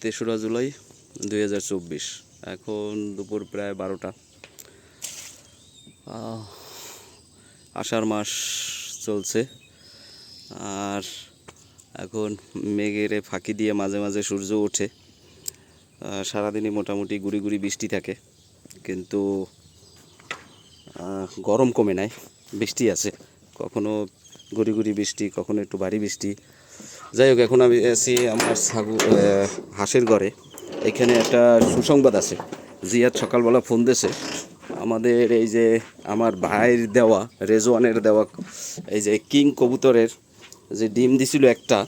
তেসরা জুলাই দুই হাজার চব্বিশ, এখন দুপুর প্রায় বারোটা আষাঢ় মাস চলছে। আর এখন মেঘের ফাঁকি দিয়ে মাঝে মাঝে সূর্য ওঠে সারাদিনই মোটামুটি গুড়ি গুড়ি বৃষ্টি থাকে। কিন্তু গরম কমে নাই, বৃষ্টি আছে। কখনো গুড়ি গুড়ি বৃষ্টি, কখনো একটু ভারী বৃষ্টি। যাই হোক এখন আমি আছি আমার আহ, হাঁসের ঘরে। এখানে একটা সুসংবাদ আছে। জিয়াদ সকালবেলা ফোন দিয়েছে। আমাদের এই যে আমার ভাইয়ের দেওয়া রেজওয়ানের দেওয়া এই যে কিং কবুতরের যে ডিম দিছিল একটা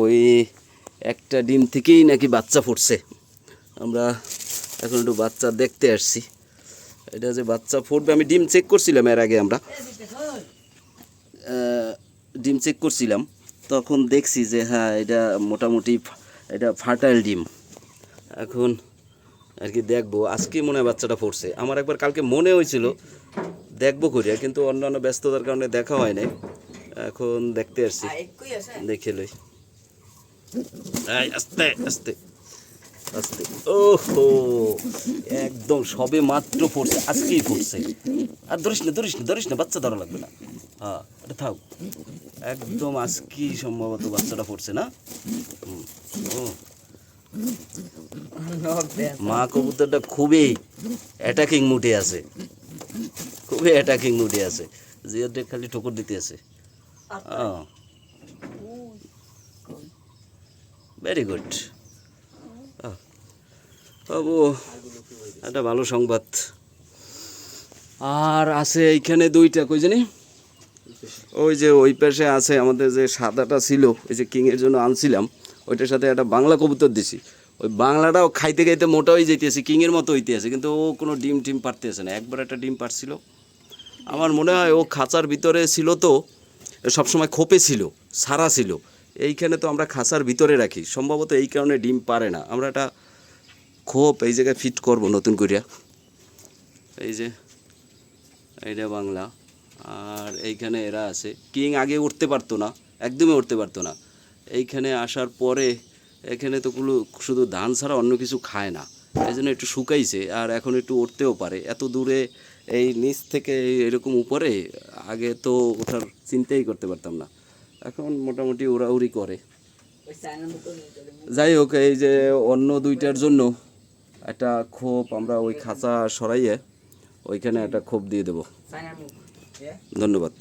ওই একটা ডিম থেকেই নাকি বাচ্চা ফুটছে। আমরা এখন একটু বাচ্চা দেখতে আসছি। এটা যে বাচ্চা ফুটবে আমি ডিম চেক করছিলাম এর আগে আমরা। ডিম চেক করছিলাম। তখন দেখছি যে হ্যাঁ এটা মোটামুটি এটা ফার্টাইল ডিম। এখন আর কি দেখব। আজকে মনে হয় বাচ্চাটা পড়ছে। আমার একবার কালকে মনে হয়েছিল দেখব করিয়া কিন্তু অন্যান্য ব্যস্ততার কারণে দেখা হয় নাই। এখন দেখতে আসছি। দেখে লই। আস্তে আস্তে আস্তে। ওহো একদম সবে মাত্র পড়ছে আজকেই পড়ছে। আর ধরিস না ধরিস না ধরিস না বাচ্চা ধরা লাগবে না। হ্যাঁ এটা থাক। একদম আজকেই সম্ভবত বাচ্চাটা পড়ছে না? ও মা কবুতরটা খুবই অ্যাটাকিং মুডে আছে। খুবই অ্যাটাকিং মুডে আছে। জিয়াদে খালি ঠোকর দিতে আছে। ভেরি গুড বাবু একটা ভালো সংবাদ। আর আছে এইখানে দুইটা কই জানি? ওই যে ওই পাশে আছে আমাদের যে সাদাটা ছিল, ওই যে কিংয়ের জন্য আনছিলাম, ওইটার সাথে একটা বাংলা কবুতর দিছি। ওই বাংলাটাও খাইতে খাইতে মোটা হয়ে যেতেছে কিংয়ের মতো হইতে আছে কিন্তু ও কোনো ডিম টিম পারতেছে না। একবার একটা ডিম পারছিল আমার মনে হয় ও খাঁচার ভিতরে ছিল তো, সবসময় খোপে ছিল, সারা ছিল। এইখানে তো আমরা খাঁচার ভিতরে রাখি, সম্ভবত এই কারণে ডিম পারে না। আমরা একটা খোপ এই জায়গায় ফিট করব নতুন করিয়া। এই যে, এইটা বাংলা। আর এইখানে এরা আছে। কিং আগে উঠতে পারতো না, একদমই উঠতে পারতো না। এইখানে আসার পরে এখানে তো কোনো শুধু ধান ছাড়া অন্য কিছু খায় না। এই জন্য একটু শুকাইছে, আর এখন একটু উঠতেও পারে। এত দূরে এই নিচ থেকে এরকম উপরে, আগে তো ওঠার চিন্তাই করতে পারতাম না। এখন মোটামুটি উড়াউড়ি করে। যাই হোক, এই যে অন্য দুইটার জন্য একটা খোপ আমরা ওই খাঁচা সরাইয়ে ওইখানে একটা খোপ দিয়ে দেবো। ধন্যবাদ।